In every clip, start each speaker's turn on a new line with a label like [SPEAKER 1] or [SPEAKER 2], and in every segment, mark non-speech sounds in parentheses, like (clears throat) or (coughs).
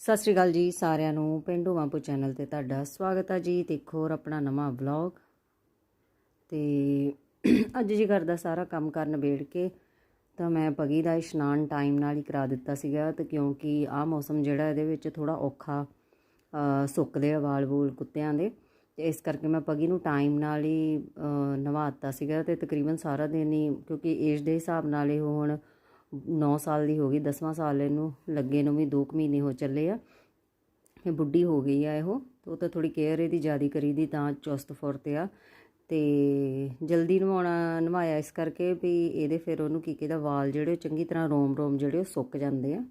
[SPEAKER 1] ਸਤਿ ਸ਼੍ਰੀ ਅਕਾਲ ਜੀ ਸਾਰਿਆਂ ਨੂੰ ਪਿੰਡੂ ਮਾਪੂ ਚੈਨਲ ਤੇ ਤੁਹਾਡਾ ਸਵਾਗਤ ਹੈ ਜੀ ਦੇਖੋ ਹੋਰ ਆਪਣਾ ਨਵਾਂ ਵਲੌਗ। ਤੇ ਅੱਜ ਜੀ ਘਰ ਦਾ ਸਾਰਾ ਕੰਮ ਕਰਨ ਬੇੜ ਕੇ ਤਾਂ ਮੈਂ ਪਗੀ ਦਾ ਇਸ਼ਨਾਨ ਟਾਈਮ ਨਾਲ ਹੀ ਕਰਾ ਦਿੱਤਾ ਸੀਗਾ ਤੇ ਕਿਉਂਕਿ ਆਹ ਮੌਸਮ ਜਿਹੜਾ ਇਹਦੇ ਵਿੱਚ ਥੋੜਾ ਔਖਾ ਸੁੱਕਦੇ ਆ ਵਾਲ ਵੂਲ ਕੁੱਤਿਆਂ ਦੇ। ਤੇ ਇਸ ਕਰਕੇ ਮੈਂ ਪਗੀ ਨੂੰ ਟਾਈਮ ਨਾਲ ਹੀ ਅ, ਨਵਾ ਦਿੱਤਾ ਸੀਗਾ ਤੇ ਤਕਰੀਬਨ ਸਾਰਾ ਦਿਨ ਹੀ ਕਿਉਂਕਿ ਏਜ ਦੇ ਹਿਸਾਬ ਨਾਲ ਇਹ ਹੁਣ 9 ਸਾਲ ਦੀ ਹੋ ਗਈ 10ਵਾਂ ਸਾਲ ਇਹਨੂੰ ਲੱਗੇ ਨੂੰ ਵੀ 2 ਮਹੀਨੇ ਹੋ ਚੱਲੇ ਆ। ਇਹ ਬੁੱਢੀ ਹੋ ਗਈ ਆ ਇਹੋ, ਤੇ ਉਹ ਤਾਂ ਥੋੜੀ ਕੇਅਰ ਇਹਦੀ ਜ਼ਿਆਦੀ ਕਰੀਦੀ ਤਾਂ ਚੁਸਤ ਫੁਰਤ ਆ। ਤੇ ਜਲਦੀ ਨਵਾਉਣਾ, ਨਵਾਇਆ ਇਸ ਕਰਕੇ ਵੀ ਇਹਦੇ ਫਿਰ ਉਹਨੂੰ ਕੀ ਕਹਿੰਦਾ ਵਾਲ ਜਿਹੜੇ ਉਹ ਚੰਗੀ ਤਰ੍ਹਾਂ ਰੋਮ ਰੋਮ ਜਿਹੜੇ ਉਹ ਸੁੱਕ ਜਾਂਦੇ ਆ।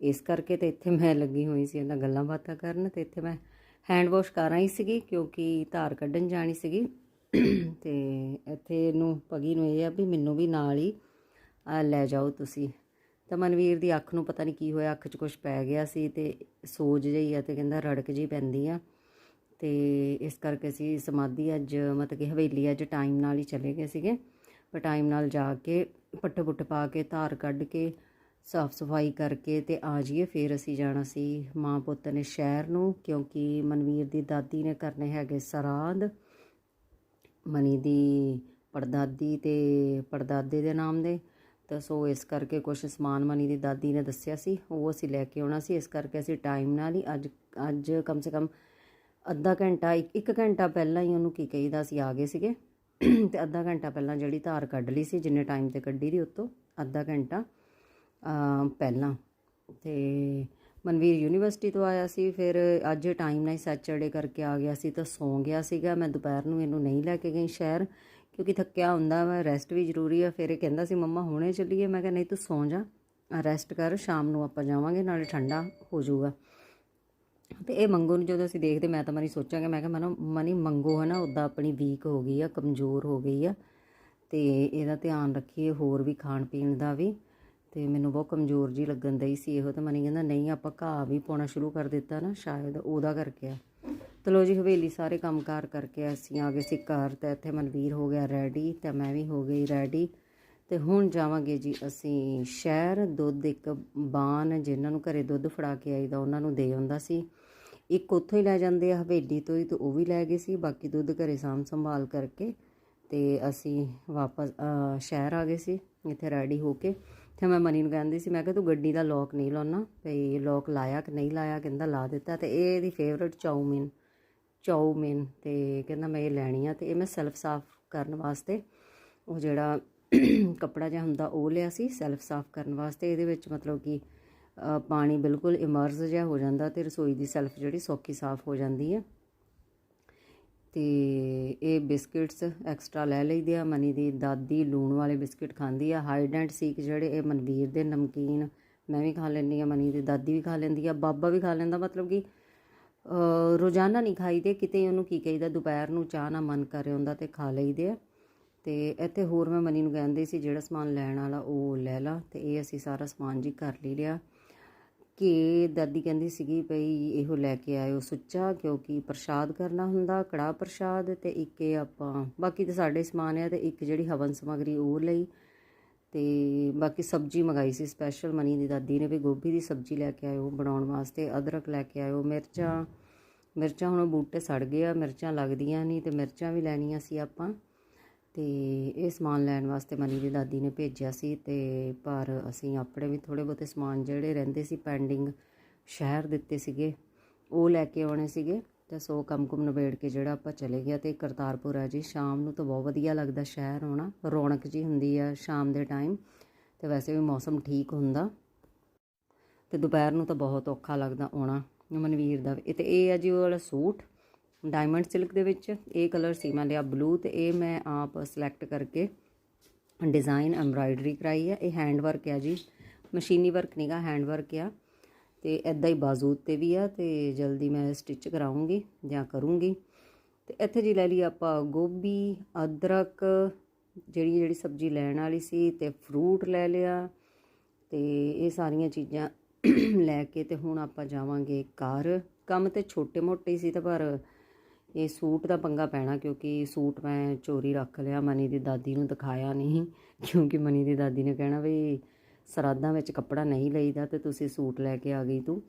[SPEAKER 1] ਇਸ ਕਰਕੇ ਤੇ ਇੱਥੇ ਮੈਂ ਲੱਗੀ ਹੋਈ ਸੀ ਇਹਨਾਂ ਗੱਲਾਂ ਬਾਤਾਂ ਕਰਨ ਤੇ ਇੱਥੇ ਮੈਂ ਹੈਂਡ ਵਾਸ਼ ਕਰ ਰਹੀ ਸੀਗੀ ਕਿਉਂਕਿ ਧਾਰ ਕੱਢਣ ਜਾਣੀ ਸੀਗੀ। ਤੇ ਇੱਥੇ ਇਹਨੂੰ, ਪਗੀ ਨੂੰ ਇਹ ਆ ਵੀ ਮੈਨੂੰ ਵੀ ਨਾਲ ਹੀ ਆ ਲੈ ਜਾਓ ਤੁਸੀਂ। ਤਾਂ ਮਨਵੀਰ ਦੀ ਅੱਖ ਨੂੰ ਪਤਾ ਨਹੀਂ ਕੀ ਹੋਇਆ, ਅੱਖ 'ਚ ਕੁਝ ਪੈ ਗਿਆ ਸੀ ਤੇ ਸੋਜ ਜਿਹੀ ਆ ਤੇ ਕਹਿੰਦਾ ਰੜਕ ਜੀ ਪੈਂਦੀ ਆ। ਤੇ ਇਸ ਕਰਕੇ ਅਸੀਂ ਸਮਾਧੀ ਅੱਜ ਮਤਲਬ ਕਿ ਹਵੇਲੀ ਅੱਜ ਟਾਈਮ ਨਾਲ ਹੀ ਚਲੇ ਗਏ ਸੀਗੇ। ਪਰ ਟਾਈਮ ਨਾਲ ਜਾ ਕੇ ਪੱਟੇ ਪੁੱਟ ਪਾ ਕੇ, ਧਾਰ ਕੱਢ ਕੇ, ਸਾਫ਼ ਸਫ਼ਾਈ ਕਰਕੇ ਤੇ ਆ ਜਾਈਏ। ਫਿਰ ਅਸੀਂ ਜਾਣਾ ਸੀ ਮਾਂ ਪੁੱਤ ਨੇ ਸ਼ਹਿਰ ਨੂੰ, ਕਿਉਂਕਿ ਮਨਵੀਰ ਦੀ ਦਾਦੀ ਨੇ ਕਰਨੇ ਹੈਗੇ ਸਰਾਧ। ਮਨੀ ਦੀ ਪੜਦਾਦੀ ਤੇ ਪੜਦਾਦੇ ਦੇ ਨਾਮ ਦੇ। ਤਾਂ ਸੋ ਇਸ ਕਰਕੇ ਕੁਝ ਸਮਾਨ ਮਨੀ ਦੀ ਦਾਦੀ ਨੇ ਦੱਸਿਆ ਸੀ, ਉਹ ਅਸੀਂ ਲੈ ਕੇ ਆਉਣਾ ਸੀ, ਇਸ ਕਰਕੇ ਅਸੀਂ ਟਾਈਮ ਨਾਲ ਹੀ ਅੱਜ ਅੱਜ ਕਮ ਸੇ ਕਮ ਅੱਧਾ ਘੰਟਾ, ਇੱਕ ਇੱਕ ਘੰਟਾ ਪਹਿਲਾਂ ਹੀ ਉਹਨੂੰ ਕੀ ਕਹੀਦਾ ਅਸੀਂ ਆ ਗਏ ਸੀਗੇ। ਤੇ ਅੱਧਾ ਘੰਟਾ ਪਹਿਲਾਂ ਜਿਹੜੀ ਧਾਰ ਕੱਢ ਲਈ ਸੀ, ਜਿੰਨੇ ਟਾਈਮ ਤੇ ਕੱਢੀ ਦੀ ਉਤੋਂ, ਅੱਧਾ ਘੰਟਾ ਪਹਿਲਾਂ। ਤੇ ਮਨਵੀਰ ਯੂਨੀਵਰਸਿਟੀ ਤੋਂ ਆਇਆ ਸੀ, ਫਿਰ ਅੱਜ ਟਾਈਮ ਨਾਲ ਹੀ ਸੈਚਰਡੇ ਕਰਕੇ ਆ ਗਿਆ ਸੀ, ਤਾਂ ਸੌਂ ਗਿਆ ਸੀਗਾ। ਮੈਂ ਦੁਪਹਿਰ ਨੂੰ ਇਹਨੂੰ ਨਹੀਂ ਲੈ ਕੇ ਗਈ ਸ਼ਹਿਰ। ਕਿਉਂਕਿ ਥੱਕਿਆ ਹੁੰਦਾ ਵਾ ਰੈਸਟ ਵੀ ਜ਼ਰੂਰੀ ਆ। ਫਿਰ ਇਹ ਕਹਿੰਦਾ ਸੀ, ਮੰਮਾ, ਹੁਣੇ ਚੱਲੀਏ। ਮੈਂ ਕਿਹਾ, ਨਹੀਂ, ਤੂੰ ਸੌਂ ਜਾ। ਰੈਸਟ ਕਰ, ਸ਼ਾਮ ਨੂੰ ਆਪਾਂ ਜਾਵਾਂਗੇ, ਨਾਲੇ ਠੰਡਾ ਹੋ ਜਾਊਗਾ। ਤੇ ਇਹ ਮੰਗੋ ਨੂੰ ਜਦੋਂ ਅਸੀਂ ਦੇਖਦੇ, ਮੈਂ ਤਾਂ ਮਨੀ ਸੋਚਾਂਗੇ, ਮੈਂ ਕਿਹਾ, ਮਨੋ, ਮਨੀ ਮੰਗੋ ਹੈ ਨਾ ਉਦਾਂ ਆਪਣੀ ਵੀਕ ਹੋ ਗਈ ਆ, ਕਮਜ਼ੋਰ ਹੋ ਗਈ ਆ। ਤੇ ਇਹਦਾ ਧਿਆਨ ਰੱਖੀਏ, ਹੋਰ ਵੀ ਖਾਣ ਪੀਣ ਦਾ ਵੀ। ਤੇ ਮੈਨੂੰ ਬਹੁਤ ਕਮਜ਼ੋਰ ਜੀ ਲੱਗਣ ਦਈ ਸੀ ਇਹੋ, ਤਾਂ ਮਨੀ ਕਹਿੰਦਾ, ਨਹੀਂ, ਆਪਾਂ ਘਾਹ ਵੀ ਪਾਉਣਾ ਸ਼ੁਰੂ ਕਰ ਦਿੱਤਾ ਨਾ, ਸ਼ਾਇਦ ਉਹਦਾ ਕਰਕੇ ਆ। ਚਲੋ ਜੀ, ਹਵੇਲੀ ਸਾਰੇ ਕੰਮਕਾਰ ਕਰਕੇ ਅਸੀਂ ਆ ਗਏ ਸੀ ਘਰ ਤੇ ਇੱਥੇ ਮਨਵੀਰ ਹੋ ਗਿਆ ਰੈਡੀ ਤੇ ਮੈਂ ਵੀ ਹੋ ਗਈ ਰੈਡੀ ਤੇ ਹੁਣ ਜਾਵਾਂਗੇ ਜੀ ਅਸੀਂ ਸ਼ਹਿਰ, ਦੁੱਧ ਇੱਕ ਬਾਨ ਜਿਨ੍ਹਾਂ ਨੂੰ ਘਰੇ ਦੁੱਧ ਫੜਾ ਕੇ ਆਈਦਾ, ਉਹਨਾਂ ਨੂੰ ਦੇ ਆਉਂਦਾ ਸੀ। ਇੱਕ ਉੱਥੋਂ ਹੀ ਲੈ ਜਾਂਦੇ ਆ ਹਵੇਲੀ ਤੋਂ ਹੀ ਤੇ ਉਹ ਵੀ ਲੈ ਗਏ ਸੀ, ਬਾਕੀ ਦੁੱਧ ਘਰੇ ਸਾਂਭ ਸੰਭਾਲ ਕਰਕੇ ਤੇ ਅਸੀਂ ਵਾਪਸ ਸ਼ਹਿਰ ਆ ਗਏ ਸੀ, ਇੱਥੇ ਰੈਡੀ ਹੋ ਕੇ। ਤੇ ਮੈਂ ਮਨੀ ਨੂੰ ਕਹਿੰਦੀ ਸੀ, ਮੈਂ ਕਿਹਾ ਤੂੰ ਗੱਡੀ ਦਾ ਲੋਕ ਨਹੀਂ ਲਾਉਣਾ ਭਈ ਲੋਕ ਲਾਇਆ ਕਿ ਨਹੀਂ ਲਾਇਆ, ਕਹਿੰਦਾ ਲਾ ਦਿੱਤਾ ਤੇ ਇਹ ਇਹਦੀ ਫੇਵਰਟ ਚਾਊਮਿਨ ਚਾਊਮਿਨ ਤੇ ਕਹਿੰਦਾ ਮੈਂ ਇਹ ਲੈਣੀ ਆ ਤੇ ਇਹ ਮੈਂ ਸੈਲਫ ਸਾਫ਼ ਕਰਨ ਵਾਸਤੇ ਉਹ ਜਿਹੜਾ (coughs) ਕੱਪੜਾ ਜਿਹਾ ਹੁੰਦਾ ਉਹ ਲਿਆ ਸੀ ਸੈਲਫ ਸਾਫ਼ ਕਰਨ ਵਾਸਤੇ। ਇਹਦੇ ਵਿੱਚ ਮਤਲਬ ਕਿ ਪਾਣੀ ਬਿਲਕੁਲ ਇਮਰਜ ਜਿਹਾ ਹੋ ਜਾਂਦਾ ਤੇ ਰਸੋਈ ਦੀ ਸੈਲਫ ਜਿਹੜੀ ਸੌਖੀ ਸਾਫ਼ ਹੋ ਜਾਂਦੀ ਹੈ ਤੇ ਇਹ ਬਿਸਕਿਟਸ ਐਕਸਟਰਾ ਲੈ ਲਈਦੇ ਆ। ਮਨੀ ਦੀ ਦਾਦੀ ਲੂਣ ਵਾਲੇ ਬਿਸਕਿਟ ਖਾਂਦੀ ਆ। ਹਾਈਡ ਐਂਡ ਸੀਕ ਜਿਹੜੇ ਇਹ ਮਨਵੀਰ ਦੇ ਨਮਕੀਨ ਮੈਂ ਵੀ ਖਾ ਲੈਂਦੀ ਆ, ਮਨੀ ਦੀ ਦਾਦੀ ਵੀ ਖਾ ਲੈਂਦੀ ਆ, ਬਾਬਾ ਵੀ ਖਾ ਲੈਂਦਾ। ਮਤਲਬ ਕਿ ਰੋਜ਼ਾਨਾ ਨਹੀਂ ਖਾਈਦੇ, ਕਿਤੇ ਉਹਨੂੰ ਕੀ ਕਹੀਦਾ, ਦੁਪਹਿਰ ਨੂੰ ਚਾਹ ਨਾ ਮਨ ਕਰੇ ਹੁੰਦਾ ਤੇ ਖਾ ਲਈਦੇ ਆ। ਤੇ ਇੱਥੇ ਹੋਰ ਮੈਂ ਮਨੀ ਨੂੰ ਕਹਿੰਦੀ ਸੀ, ਜਿਹੜਾ ਸਮਾਨ ਲੈਣ ਵਾਲਾ ਉਹ ਲੈ ਲਾ, ਤੇ ਇਹ ਅਸੀਂ ਸਾਰਾ ਸਮਾਨ ਜੀ ਕਰ ਲਈ ਲਿਆ। ਕਿ ਦਾਦੀ ਕਹਿੰਦੀ ਸੀਗੀ ਭਈ ਇਹੋ ਲੈ ਕੇ ਆਇਓ ਸੁੱਚਾ, ਕਿਉਂਕਿ ਪ੍ਰਸ਼ਾਦ ਕਰਨਾ ਹੁੰਦਾ ਕੜਾ ਪ੍ਰਸ਼ਾਦ, ਤੇ ਇੱਕ ਇਹ ਆਪਾਂ, ਬਾਕੀ ਤੇ ਸਾਡੇ ਸਮਾਨ ਆ, ਤੇ ਇੱਕ ਜਿਹੜੀ ਹਵਨ ਸਮਗਰੀ ਉਹ ਲਈ। ਤੇ ਬਾਕੀ ਸਬਜ਼ੀ ਮੰਗਾਈ ਸੀ ਸਪੈਸ਼ਲ ਮਨੀ ਦੀ ਦਾਦੀ ਨੇ ਵੀ ਗੋਭੀ ਦੀ ਸਬਜ਼ੀ ਲੈ ਕੇ ਆਇਓ ਬਣਾਉਣ ਵਾਸਤੇ, ਅਦਰਕ ਲੈ ਕੇ ਆਇਓ, ਮਿਰਚਾਂ ਮਿਰਚਾਂ ਹੁਣ ਬੂਟੇ ਸੜ ਗਏ ਆ, ਮਿਰਚਾਂ ਲੱਗਦੀਆਂ ਨਹੀਂ ਤੇ ਮਿਰਚਾਂ ਵੀ ਲੈਣੀਆਂ ਸੀ ਆਪਾਂ ਤੇ ਇਹ ਸਮਾਨ ਲੈਣ ਵਾਸਤੇ ਮਨੀ ਦੀ ਦਾਦੀ ਨੇ ਭੇਜਿਆ ਸੀ ਤੇ ਪਰ ਅਸੀਂ ਆਪਣੇ ਵੀ ਥੋੜੇ ਬਹੁਤੇ ਸਮਾਨ ਜਿਹੜੇ ਰਹਿੰਦੇ ਸੀ ਪੈਂਡਿੰਗ ਸ਼ਹਿਰ ਦਿੱਤੇ ਸੀਗੇ, ਉਹ ਲੈ ਕੇ ਆਉਣੇ ਸੀਗੇ ਤਾਂ ਸੋ ਕੰਮ ਕੁਮ ਨਿਬੇੜ ਕੇ ਜਿਹੜਾ ਆਪਾਂ ਚਲੇ ਗਿਆ ਤੇ ਕਰਤਾਰਪੁਰ ਆ ਜੀ। ਸ਼ਾਮ ਨੂੰ ਤਾਂ ਬਹੁਤ ਵਧੀਆ ਲੱਗਦਾ ਸ਼ਹਿਰ ਆਉਣਾ। ਰੌਣਕ ਜੀ ਹੁੰਦੀ ਆ ਸ਼ਾਮ ਦੇ ਟਾਈਮ ਤੇ ਵੈਸੇ ਵੀ ਮੌਸਮ ਠੀਕ ਹੁੰਦਾ। ਤੇ ਦੁਪਹਿਰ ਨੂੰ ਤਾਂ ਬਹੁਤ ਔਖਾ ਲੱਗਦਾ ਆਉਣਾ। ਮਨਵੀਰ ਦਾ ਵੀ। ਇਹ ਤੇ ਇਹ ਆ ਜੀ ਉਹ ਵਾਲਾ ਸੂਟ ਡਾਇਮੰਡ ਸਿਲਕ ਦੇ ਵਿੱਚ। ਇਹ ਕਲਰ ਸੀ ਮੈਂ ਲਿਆ ਬਲੂ ਤੇ ਇਹ ਮੈਂ ਆਪ ਸਿਲੈਕਟ ਕਰਕੇ ਡਿਜ਼ਾਈਨ ਐਮਬਰਾਇਡਰੀ ਕਰਾਈ ਹੈ ਇਹ ਹੈਂਡ ਵਰਕ ਹੈ ਜੀ। ਮਸ਼ੀਨੀ ਵਰਕ ਨਹੀਂਗਾ ਹੈਂਡ ਵਰਕ ਆ। ਤੇ ਐਦਾਂ ਹੀ ਬਾਜ਼ੂ ਤੇ ਵੀ ਆ ਤੇ ਜਲਦੀ ਮੈਂ ਸਟਿਚ ਕਰਾਉਂਗੀ ਜਾਂ ਕਰੂੰਗੀ। ਤੇ ਇੱਥੇ ਜੀ ਲੈ ਲਈ ਆਪਾਂ ਗੋਭੀ, ਅਦਰਕ, ਜਿਹੜੀ ਜਿਹੜੀ ਸਬਜ਼ੀ ਲੈਣ ਵਾਲੀ ਸੀ ਤੇ ਫਰੂਟ ਲੈ ਲਿਆ ਤੇ ਇਹ ਸਾਰੀਆਂ ਚੀਜ਼ਾਂ ਲੈ ਕੇ ਤੇ ਹੁਣ ਆਪਾਂ ਜਾਵਾਂਗੇ ਘਰ। ਕੰਮ ਤੇ ਛੋਟੇ ਮੋਟੇ ਸੀ ਤਾਂ ਪਰ ਇਹ ਸੂਟ ਦਾ ਪੰਗਾ ਪੈਣਾ ਕਿਉਂਕਿ ਸੂਟ ਮੈਂ ਚੋਰੀ ਰੱਖ ਲਿਆ, ਮਨੀ ਦੀ ਦਾਦੀ ਨੂੰ ਦਿਖਾਇਆ ਨਹੀਂ ਕਿਉਂਕਿ ਮਨੀ ਦੀ ਦਾਦੀ ਨੇ ਕਹਿਣਾ ਵੀ ਸਰਾਦਾਂ ਵਿੱਚ ਕੱਪੜਾ ਨਹੀਂ ਲਈਦਾ ਤੇ ਤੁਸੀਂ ਸੂਟ ਲੈ ਕੇ ਆ ਗਈ ਤੂੰ।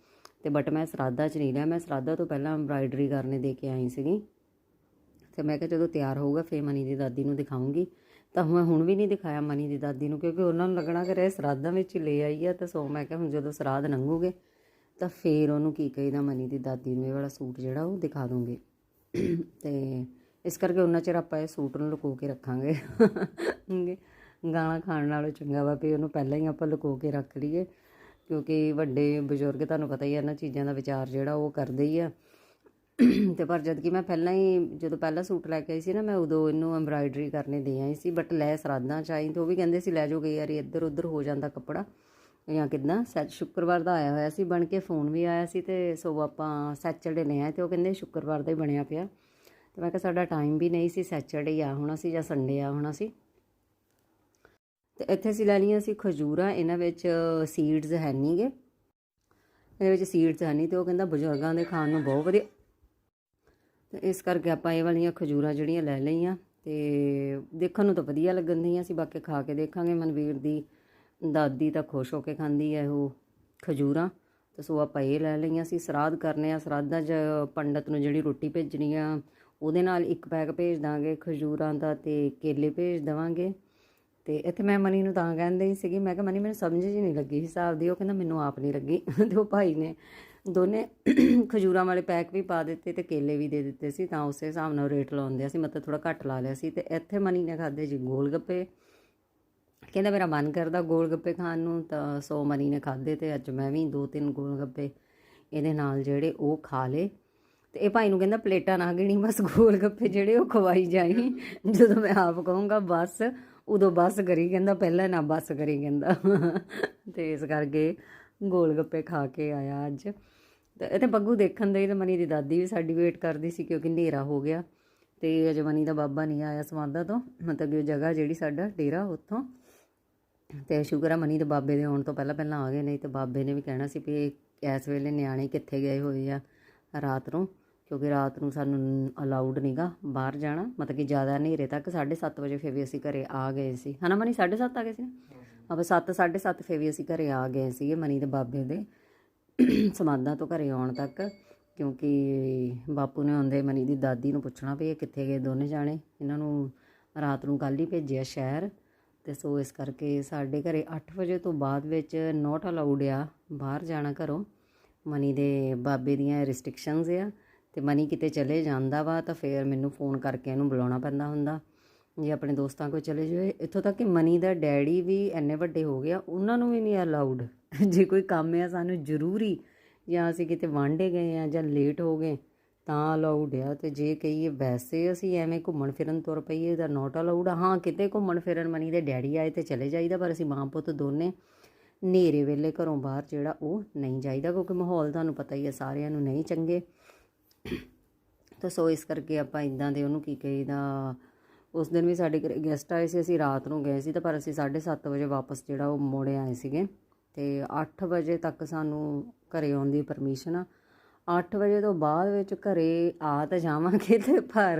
[SPEAKER 1] ਤੇ ਬਟ ਮੈਂ ਸਰਾਧਾ 'ਚ ਨਹੀਂ ਲਿਆ, ਮੈਂ ਸਰਾਧਾ ਤੋਂ ਪਹਿਲਾਂ ਐਮਬਰਾਇਡਰੀ ਕਰਨੇ ਦੇ ਕੇ ਆਈ ਸੀਗੀ। ਤੇ ਮੈਂ ਕਿਹਾ ਜਦੋਂ ਤਿਆਰ ਹੋਊਗਾ, ਫੇਰ ਮਨੀ ਦੀ ਦਾਦੀ ਨੂੰ ਦਿਖਾਉਂਗੀ। ਤਾਂ ਮੈਂ ਹੁਣ ਵੀ ਨਹੀਂ ਦਿਖਾਇਆ ਮਨੀ ਦੀ ਦਾਦੀ ਨੂੰ, ਕਿਉਂਕਿ ਉਹਨਾਂ ਨੂੰ ਲੱਗਣਾ ਕਿ ਇਹ ਸਰਾਧਾਂ ਵਿੱਚ ਹੀ ਲੈ ਆਈ ਆ, ਤਾਂ ਸੋ ਮੈਂ ਕਿਹਾ ਹੁਣ ਜਦੋਂ ਸਰਾਧ ਲੰਘੂਗੇ ਤਾਂ ਫੇਰ ਉਹਨੂੰ ਕੀ ਕਹੀਦਾ ਮਨੀ ਦੀ ਦਾਦੀ ਨੂੰ, ਇਹ ਵਾਲਾ ਸੂਟ ਜਿਹੜਾ ਉਹ ਦਿਖਾ ਦੂੰਗੇ। ਤੇ ਇਸ ਕਰਕੇ ਉਹਨਾਂ ਚਿਰ ਆਪਾਂ ਇਹ ਸੂਟ ਨੂੰ ਲੁਕੋ ਕੇ ਰੱਖਾਂਗੇ। ਗਾਣਾ ਖਾਣ ਨਾਲੋਂ ਚੰਗਾ ਵਾ ਵੀ ਉਹਨੂੰ ਪਹਿਲਾਂ ਹੀ ਆਪਾਂ ਲੁਕੋ ਕੇ ਰੱਖ ਲਈਏ, ਕਿਉਂਕਿ ਵੱਡੇ ਬਜ਼ੁਰਗ ਤੁਹਾਨੂੰ ਪਤਾ ਹੀ ਹੈ ਇਹਨਾਂ ਚੀਜ਼ਾਂ ਦਾ ਵਿਚਾਰ ਜਿਹੜਾ ਉਹ ਕਰਦੇ ਹੀ ਆ। ਤੇ ਪਰ ਜਦ ਕਿ ਮੈਂ ਪਹਿਲਾਂ ਹੀ ਜਦੋਂ ਪਹਿਲਾ ਸੂਟ ਲੈ ਕੇ ਆਈ ਸੀ ਨਾ, ਮੈਂ ਉਦੋਂ ਇਹਨੂੰ ਐਮਬਰਾਇਡਰੀ ਕਰਨੇ ਦੇ ਆਈ ਸੀ ਬਟ ਲੈ ਸਰਾਦਾਂ ਚ ਆਈ, ਤੇ ਉਹ ਵੀ ਕਹਿੰਦੇ ਸੀ, ਲੈ ਜਾਓ ਗਈ ਯਾਰ ਇੱਧਰ ਉੱਧਰ ਹੋ ਜਾਂਦਾ ਕੱਪੜਾ। ਜਾਂ ਕਿਦਾਂ ਸੈਟ ਸ਼ੁੱਕਰਵਾਰ ਦਾ ਆਇਆ ਹੋਇਆ ਸੀ, ਬਣ ਕੇ ਫੋਨ ਵੀ ਆਇਆ ਸੀ, ਤੇ ਸੋ ਆਪਾਂ ਸੈਚਰਡੇ ਲੈ ਆਏ, ਤੇ ਉਹ ਕਹਿੰਦੇ ਸ਼ੁੱਕਰਵਾਰ ਦਾ ਹੀ ਬਣਿਆ ਪਿਆ। ਤੇ ਮੈਂ ਕਿਹਾ ਸਾਡਾ ਟਾਈਮ ਵੀ ਨਹੀਂ ਸੀ, ਸੈਚਰਡੇ ਆ ਹੋਣਾ ਸੀ ਜਾਂ ਸੰਡੇ ਆ ਹੋਣਾ ਸੀ। ਤੇ ਇੱਥੇ ਅਸੀਂ ਲੈ ਲਈਆਂ ਸੀ ਖਜੂਰਾਂ, ਇਹਨਾਂ ਵਿੱਚ ਸੀਡਸ ਹੈ ਨਹੀਂਗੇ ਇਹਦੇ ਵਿੱਚ ਸੀਡਸ ਹੈ ਨਹੀਂ ਤੇ ਉਹ ਕਹਿੰਦਾ ਬਜ਼ੁਰਗਾਂ ਦੇ ਖਾਣ ਨੂੰ ਬਹੁਤ ਵਧੀਆ। ਤੇ ਇਸ ਕਰਕੇ ਆਪਾਂ ਇਹ ਵਾਲੀਆਂ ਖਜੂਰਾਂ ਜਿਹੜੀਆਂ ਲੈ ਲਈਆਂ ਤੇ ਦੇਖਣ ਨੂੰ ਤਾਂ ਵਧੀਆ ਲੱਗਣ ਦੀਆਂ ਸੀ, ਬਾਕੀ ਖਾ ਕੇ ਦੇਖਾਂਗੇ। ਮਨਵੀਰ ਦੀ ਦਾਦੀ ਤਾਂ ਖੁਸ਼ ਹੋ ਕੇ ਖਾਂਦੀ ਹੈ ਉਹ ਖਜੂਰਾਂ। ਤੇ ਸੋ ਆਪਾਂ ਇਹ ਲੈ ਲਈਆਂ ਸੀ, ਸਰਾਧ ਕਰਨੇ ਆ। ਸਰਾਧਾਂ 'ਚ ਪੰਡਤ ਨੂੰ ਜਿਹੜੀ ਰੋਟੀ ਭੇਜਣੀ ਆ, ਉਹਦੇ ਨਾਲ ਇੱਕ ਪੈਕ ਭੇਜ ਦਾਂਗੇ ਖਜੂਰਾਂ ਦਾ ਤੇ ਕੇਲੇ ਭੇਜ ਦਵਾਂਗੇ। ਤੇ ਇੱਥੇ ਮੈਂ ਮਨੀ ਨੂੰ ਤਾਂ ਕਹਿੰਦੇ ਹੀ ਸੀਗੀ, ਮੈਂ ਕਿਹਾ ਮਨੀ ਮੈਨੂੰ ਸਮਝ ਹੀ ਨਹੀਂ ਲੱਗੀ ਹਿਸਾਬ ਦੀ, ਉਹ ਕਹਿੰਦਾ ਮੈਨੂੰ ਆਪ ਨਹੀਂ ਲੱਗੀ। ਤੇ ਉਹ ਭਾਈ ਨੇ ਦੋਨੇ ਖਜੂਰਾਂ ਵਾਲੇ ਪੈਕ ਵੀ ਪਾ ਦਿੱਤੇ ਤੇ ਕੇਲੇ ਵੀ ਦੇ ਦਿੱਤੇ ਸੀ, ਤਾਂ ਉਸੇ ਹਿਸਾਬ ਨਾਲ ਰੇਟ ਲਾਉਂਦੇ ਸੀ ਮਤਲਬ ਥੋੜਾ ਘੱਟ ਲਾ ਲਿਆ ਸੀ। ਤੇ ਇੱਥੇ ਮਨੀ ਨੇ ਖਾਦੇ ਜੀ ਗੋਲ ਗੱਪੇ। ਕਹਿੰਦਾ ਮੇਰਾ ਮਨ ਕਰਦਾ ਗੋਲ ਗੱਪੇ ਖਾਣ ਨੂੰ, ਤਾਂ ਸੋ ਮਨੀ ਨੇ ਖਾਦੇ ਤੇ ਅੱਜ ਮੈਂ ਵੀ ਦੋ ਤਿੰਨ ਗੋਲ ਗੱਪੇ ਇਹਦੇ ਨਾਲ ਜਿਹੜੇ ਉਹ ਖਾ ਲੇ ਤੇ ਇਹ ਭਾਈ ਨੂੰ ਕਹਿੰਦਾ ਪਲੇਟਾਂ ਨਾ ਗਿਣੀ, ਬਸ ਗੋਲ ਗੱਪੇ ਜਿਹੜੇ ਉਹ ਖਵਾਈ ਜਾਈ। ਜਦੋਂ ਮੈਂ ਆਪ ਕਹੂੰਗਾ ਬਸ, ਉਦੋਂ ਬਸ ਕਰੀ ਕਹਿੰਦਾ, ਪਹਿਲਾਂ ਨਾ ਬਸ ਕਰੀ ਕਹਿੰਦਾ। ਤੇ ਇਸ ਕਰਕੇ ਗੋਲ ਗੱਪੇ ਖਾ ਕੇ ਆਇਆ ਅੱਜ। ਤੇ ਇਹ ਤੇ ਬੱਗੂ ਦੇਖਣ ਦੇ ਤੇ ਮਨੀ ਦੀ ਦਾਦੀ ਵੀ ਸਾਡੀ ਵੇਟ ਕਰਦੀ ਸੀ ਕਿਉਂਕਿ ਹਨੇਰਾ ਹੋ ਗਿਆ। ਤੇ ਅਜੇ ਮਨੀ ਦਾ ਬਾਬਾ ਨਹੀਂ ਆਇਆ ਸਮਾਦਾ ਤੋਂ, ਮਤਲਬ ਕਿ ਉਹ ਜਗ੍ਹਾ ਜਿਹੜੀ ਸਾਡਾ ਡੇਰਾ ਉੱਥੋਂ। ਤੇ ਸ਼ੁਕਰ ਆ ਮਨੀ ਦੇ ਬਾਬੇ ਦੇ ਆਉਣ ਤੋਂ ਪਹਿਲਾਂ ਪਹਿਲਾਂ ਆ ਗਏ, ਨਹੀਂ ਤੇ ਬਾਬੇ ਨੇ ਵੀ ਕਹਿਣਾ ਸੀ ਵੀ ਇਸ ਵੇਲੇ ਨਿਆਣੇ ਕਿੱਥੇ ਗਏ ਹੋਏ ਆ ਰਾਤ ਨੂੰ। ਕਿਉਂਕਿ ਰਾਤ ਨੂੰ ਸਾਨੂੰ ਅਲਾਉਡ ਨਹੀਂਗਾ ਬਾਹਰ ਜਾਣਾ। ਮਤਲਬ ਕਿ ਜ਼ਿਆਦਾ ਹਨੇਰੇ ਤੱਕ 7:30 ਵਜੇ ਫਿਰ ਵੀ ਅਸੀਂ ਘਰੇ ਆ ਗਏ ਸੀ। ਹਨਾ ਮਨੀ 7:30 ਆ ਗਏ ਸੀ ਨਾ? ਆਪਾਂ 7 7:30 ਫਿਰ ਵੀ ਅਸੀਂ ਘਰੇ ਆ ਗਏ ਸੀਗੇ ਮਨੀ ਦੇ ਬਾਬੇ ਦੇ (clears throat) ਸਮਾਧਾਂ ਤੋਂ ਘਰੇ ਆਉਣ ਤੱਕ। ਕਿਉਂਕਿ ਬਾਪੂ ਨੇ ਆਉਂਦੇ ਮਨੀ ਦੀ ਦਾਦੀ ਨੂੰ ਪੁੱਛਣਾ ਵੀ ਇਹ ਕਿੱਥੇ ਗਏ ਦੋਨੇ ਜਾਣੇ। ਇਹਨਾਂ ਨੂੰ ਰਾਤ ਨੂੰ ਕੱਲ ਹੀ ਭੇਜਿਆ ਸ਼ਹਿਰ। ਤੇ ਸੋ ਇਸ ਕਰਕੇ ਸਾਡੇ ਘਰੇ 8 ਵਜੇ ਤੋਂ ਬਾਅਦ ਵਿੱਚ ਨੋਟ ਅਲਾਉਡ ਆ। ਬਾਹਰ ਜਾਣਾ ਘਰੋਂ। ਮਨੀ ਦੇ ਬਾਬੇ ਦੀਆਂ ਰਿਸਟ੍ਰਿਕਸ਼ਨਸ ਆ। ਤੇ ਮਨੀ ਕਿਤੇ ਚਲੇ ਜਾਂਦਾ ਵਾ ਤਾਂ ਫਿਰ ਮੈਨੂੰ ਫੋਨ ਕਰਕੇ ਇਹਨੂੰ ਬੁਲਾਉਣਾ ਪੈਂਦਾ ਹੁੰਦਾ। ਜੇ ਆਪਣੇ ਦੋਸਤਾਂ ਕੋਲ ਚਲੇ ਜਾਵੇ। ਇੱਥੋਂ ਤੱਕ ਕਿ ਮਨੀ ਦਾ ਡੈਡੀ ਵੀ ਇੰਨੇ ਵੱਡੇ ਹੋ ਗਿਆ, ਉਹਨਾਂ ਨੂੰ ਵੀ ਨਹੀਂ ਅਲਾਉਡ ਜੇ ਕੋਈ ਕੰਮ ਆ ਸਾਨੂੰ ਜ਼ਰੂਰੀ, ਜਾਂ ਅਸੀਂ ਕਿਤੇ ਵਾਂਡੇ ਗਏ ਆ ਜਾਂ ਲੇਟ ਹੋ ਗਏ, ਤਾਂ ਅਲਾਉਡ ਆ। ਤੇ ਜੇ ਕਹੀਏ ਵੈਸੇ ਅਸੀਂ ਐਵੇਂ ਘੁੰਮਣ ਫਿਰਨ ਤੁਰ ਪਈਏ, ਤਾਂ ਨੋਟ ਅਲਾਉਡ ਹਾਂ, ਕਿਤੇ ਘੁੰਮਣ ਫਿਰਨ ਮਨੀ ਦੇ ਡੈਡੀ ਆਏ ਤੇ ਚਲੇ ਜਾਈਦਾ, ਪਰ ਅਸੀਂ ਮਾਂ ਪੁੱਤ ਦੋਨੇ ਨੇਰੇ ਵੇਲੇ ਘਰੋਂ ਬਾਹਰ ਜਿਹੜਾ ਉਹ ਨਹੀਂ ਜਾਈਦਾ, ਕਿਉਂਕਿ ਮਾਹੌਲ ਤੁਹਾਨੂੰ ਪਤਾ ਹੀ ਹੈ ਸਾਰਿਆਂ ਨੂੰ ਨਹੀਂ ਚੰਗੇ। ਤਾਂ ਸੋ ਇਸ ਕਰਕੇ ਆਪਾਂ ਇਦਾਂ ਦੇ ਉਹਨੂੰ ਕੀ ਕਹੀਦਾ, ਉਸ ਦਿਨ ਵੀ ਸਾਡੇ ਗੈਸਟ ਆਏ ਸੀ, ਅਸੀਂ ਰਾਤ ਨੂੰ ਗਏ ਸੀ ਤਾਂ ਪਰ ਅਸੀਂ 7:30 ਵਜੇ ਵਾਪਸ ਜਿਹੜਾ ਉਹ ਮੋੜੇ ਆਏ ਸੀਗੇ ਤੇ 8 ਵਜੇ ਤੱਕ ਸਾਨੂੰ ਘਰੇ ਆਉਣ ਦੀ ਪਰਮਿਸ਼ਨ ਆ। 8 ਵਜੇ ਤੋਂ ਬਾਅਦ ਵਿੱਚ ਘਰੇ ਆ ਤਾਂ ਜਾਵਾਂਗੇ ਤੇ ਪਰ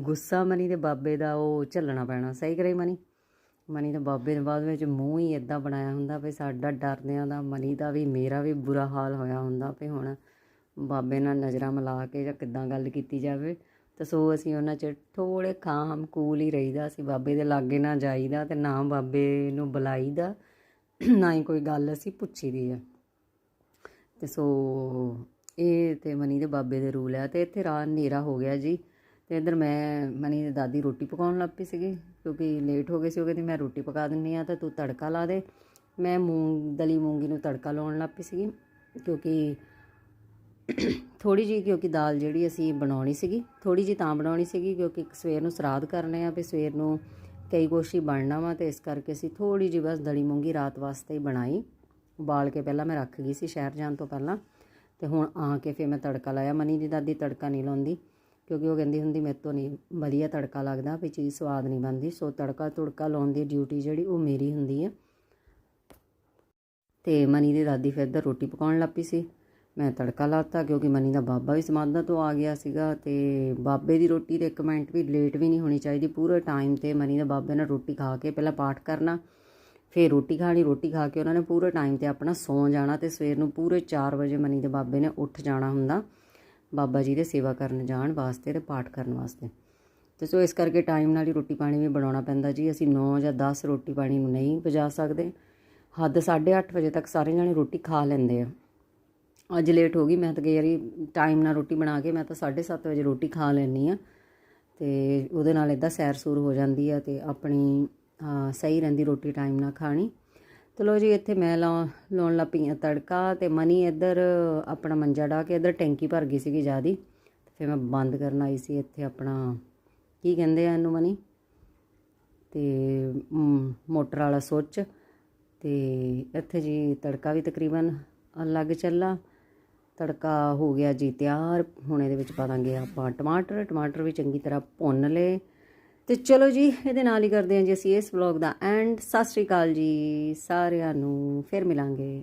[SPEAKER 1] ਗੁੱਸਾ ਮਨੀ ਦੇ ਬਾਬੇ ਦਾ ਉਹ ਝੱਲਣਾ ਪੈਣਾ, ਸਹੀ ਕਰੇ ਮਨੀ? ਮਨੀ ਦੇ ਬਾਬੇ ਦੇ ਬਾਅਦ ਵਿੱਚ ਮੂੰਹ ਹੀ ਇਦਾਂ ਬਣਾਇਆ ਹੁੰਦਾ ਵੀ ਸਾਡਾ ਡਰਦਿਆਂ ਦਾ ਮਨੀ ਦਾ ਵੀ ਮੇਰਾ ਵੀ ਬੁਰਾ ਹਾਲ ਹੋਇਆ ਹੁੰਦਾ ਵੀ ਹੁਣ ਬਾਬੇ ਨਾਲ ਨਜ਼ਰਾਂ ਮਿਲਾ ਕੇ ਜਾਂ ਕਿੱਦਾਂ ਗੱਲ ਕੀਤੀ ਜਾਵੇ, ਤਾਂ ਸੋ ਅਸੀਂ ਉਹਨਾਂ 'ਚ ਥੋੜੇ ਖਾਮ ਕੂਲ ਹੀ ਰਹੀਦਾ, ਅਸੀਂ ਬਾਬੇ ਦੇ ਲਾਗੇ ਨਾ ਜਾਈਦਾ ਤੇ ਨਾ ਬਾਬੇ ਨੂੰ ਬੁਲਾਈਦਾ, ਨਾ ਹੀ ਕੋਈ ਗੱਲ ਅਸੀਂ ਪੁੱਛੀ ਦੀ ਆ। ਤੇ ਸੋ ਇਹ ਤੇ ਮਨੀ ਦੇ ਬਾਬੇ ਦੇ ਰੂਲ ਆ, ਤੇ ਇੱਥੇ ਰਾਤ ਹਨੇਰਾ ਹੋ ਗਿਆ ਜੀ। ਤੇ ਇਧਰ ਮੈਂ, ਮਨੀ ਦੀ ਦਾਦੀ ਰੋਟੀ ਪਕਾਉਣ ਲੱਗ ਪਈ ਸੀਗੀ, ਕਿਉਂਕਿ ਲੇਟ ਹੋ ਗਏ ਸੀ, ਉਹ ਕਹਿੰਦੀ ਮੈਂ ਰੋਟੀ ਪਕਾ ਦਿੰਨੀ ਆ, ਤਾਂ ਤੂੰ ਤੜਕਾ ਲਾ ਦੇ। ਮੈਂ ਮੂੰਗ, ਦਲੀ ਮੂੰਗੀ ਨੂੰ ਤੜਕਾ ਲਾਉਣ ਲੱਗ ਪਈ ਸੀਗੀ, ਕਿਉਂਕਿ ਥੋੜੀ ਜੀ ਕਿਉਂਕਿ ਦਾਲ ਜਿਹੜੀ ਅਸੀਂ ਬਣਾਉਣੀ ਸੀਗੀ ਥੋੜੀ ਜੀ ਤਾਂ ਬਣਾਉਣੀ ਸੀਗੀ ਕਿਉਂਕਿ ਸਵੇਰ ਨੂੰ ਸਰਾਧ ਕਰਨੇ ਆ ਵੀ ਸਵੇਰ ਨੂੰ ਕਈ ਕੋਸ਼ੀ ਬਣਨਾ ਵਾ ਤੇ ਇਸ ਕਰਕੇ ਅਸੀਂ ਥੋੜੀ ਜੀ ਬਸ ਦਲੀ ਮੂੰਗੀ ਰਾਤ ਵਾਸਤੇ ਹੀ ਬਣਾਈ। ਉਬਾਲ ਕੇ ਪਹਿਲਾਂ ਮੈਂ ਰੱਖ ਗਈ ਸੀ ਸ਼ਹਿਰ ਜਾਣ ਤੋਂ ਪਹਿਲਾਂ ਤੇ ਹੁਣ ਆ ਕੇ ਫਿਰ ਮੈਂ ਤੜਕਾ ਲਾਇਆ। ਮਨੀ ਦੀ ਦਾਦੀ ਤੜਕਾ ਨਹੀਂ ਲਾਉਂਦੀ ਕਿਉਂਕਿ ਉਹ ਕਹਿੰਦੀ ਹੁੰਦੀ ਮੇਰੇ ਤੋਂ ਨਹੀਂ ਵਧੀਆ ਤੜਕਾ ਲੱਗਦਾ ਵੀ ਚੀਜ਼ ਸਵਾਦ ਨਹੀਂ ਬਣਦੀ। ਸੋ ਤੜਕਾ ਤੁੜਕਾ ਲਾਉਣ ਦੀ ਡਿਊਟੀ ਜਿਹੜੀ ਉਹ ਮੇਰੀ ਹੁੰਦੀ ਹੈ ਤੇ ਮਨੀ ਦੀ ਦਾਦੀ ਫਿਰ ਇੱਧਰ ਰੋਟੀ ਪਕਾਉਣ ਲੱਗ ਪਈ ਸੀ। ਮੈਂ ਤੜਕਾ ਲਾਤਾ ਕਿਉਂਕਿ ਮਨੀ ਦਾ ਬਾਬਾ ਵੀ ਸਮਾਧਾਂ ਤੋਂ ਆ ਗਿਆ ਸੀਗਾ ਤੇ ਬਾਬੇ ਦੀ ਰੋਟੀ ਤੇ ਇੱਕ ਮਿੰਟ ਵੀ ਲੇਟ ਵੀ ਨਹੀਂ ਹੋਣੀ ਚਾਹੀਦੀ। ਪੂਰੇ ਟਾਈਮ ਤੇ ਮਨੀ ਦਾ ਬਾਬੇ ਨਾਲ ਰੋਟੀ ਖਾ ਕੇ ਪਹਿਲਾਂ ਪਾਠ ਕਰਨਾ, ਫਿਰ ਰੋਟੀ ਖਾਣੀ, ਰੋਟੀ ਖਾ ਕੇ ਉਹਨਾਂ ਨੇ ਪੂਰੇ ਟਾਈਮ ਤੇ ਆਪਣਾ ਸੌਂ ਜਾਣਾ ਤੇ ਸਵੇਰ ਨੂੰ ਪੂਰੇ 4 ਵਜੇ ਮਨੀ ਦੇ ਬਾਬੇ ਨੇ ਉੱਠ ਜਾਣਾ ਹੁੰਦਾ, ਬਾਬਾ ਜੀ ਦੇ ਸੇਵਾ ਕਰਨ ਜਾਣ ਵਾਸਤੇ ਤੇ ਪਾਠ ਕਰਨ ਵਾਸਤੇ। ਤੇ ਸੋ ਇਸ ਕਰਕੇ ਟਾਈਮ ਨਾਲ ਹੀ ਰੋਟੀ ਪਾਣੀ ਵੀ ਬਣਾਉਣਾ ਪੈਂਦਾ ਜੀ। ਅਸੀਂ 9 ਜਾਂ 10 ਰੋਟੀ ਪਾਣੀ ਨੂੰ ਨਹੀਂ ਪਜਾ ਸਕਦੇ। ਹੱਦ 8:30 ਵਜੇ ਤੱਕ ਸਾਰੇ ਜਣੇ ਰੋਟੀ ਖਾ ਲੈਂਦੇ ਆ। ਅੱਜ ਲੇਟ ਹੋ ਗਈ, ਮੈਂ ਤਾਂ ਕਈ ਵਾਰੀ ਟਾਈਮ ਨਾਲ ਰੋਟੀ ਬਣਾ ਕੇ ਮੈਂ ਤਾਂ 7:30 ਵਜੇ ਰੋਟੀ ਖਾ ਲੈਣੀ ਆ ਤੇ ਉਹਦੇ ਨਾਲ ਇਦਾਂ ਸੈਰ ਸੂਰ ਹੋ ਜਾਂਦੀ ਆ ਤੇ ਆਪਣੀ ਸਹੀ ਰਹਿੰਦੀ ਰੋਟੀ ਟਾਈਮ ਨਾਲ ਖਾਣੀ। ਚਲੋ ਜੀ, ਇੱਥੇ ਮੈਂ ਲਾ ਲਾਉਣ ਲੱਗ ਪਈ ਤੜਕਾ ਤੇ ਮਨੀ ਇੱਧਰ ਆਪਣਾ ਮੰਜਾ ਢਾ ਕੇ ਇੱਧਰ ਟੈਂਕੀ ਭਰ ਗਈ ਸੀਗੀ ਜਿਆਦੀ। ਤੇ ਫਿਰ ਮੈਂ ਬੰਦ ਕਰਨ ਆਈ ਸੀ ਇੱਥੇ ਆਪਣਾ, ਕੀ ਕਹਿੰਦੇ ਆ ਇਹਨੂੰ ਮਨੀ? ਤੇ ਮੋਟਰ ਵਾਲਾ ਸੁੱਚ ਤੇ ਇੱਥੇ ਜੀ ਤੜਕਾ ਵੀ ਤਕਰੀਬਨ ਲੱਗ ਚੱਲਾ। ਤੜਕਾ ਹੋ ਗਿਆ ਜੀ ਤਿਆਰ। ਹੁਣ ਇਹਦੇ ਵਿੱਚ ਪਾ ਦਾਂਗੇ ਆਪਾਂ ਟਮਾਟਰ। ਟਮਾਟਰ ਵੀ ਚੰਗੀ ਤਰ੍ਹਾਂ ਭੁੰਨ ਲਏ। ਤੇ ਚਲੋ ਜੀ, ਇਹਦੇ ਨਾਲ ਹੀ ਕਰਦੇ ਹਾਂ ਜੀ ਅਸੀਂ ਇਸ ਵਲੌਗ ਦਾ ਐਂਡ ਸਤਿ ਸ਼੍ਰੀ ਅਕਾਲ ਜੀ ਸਾਰਿਆਂ ਨੂੰ। ਫਿਰ ਮਿਲਾਂਗੇ।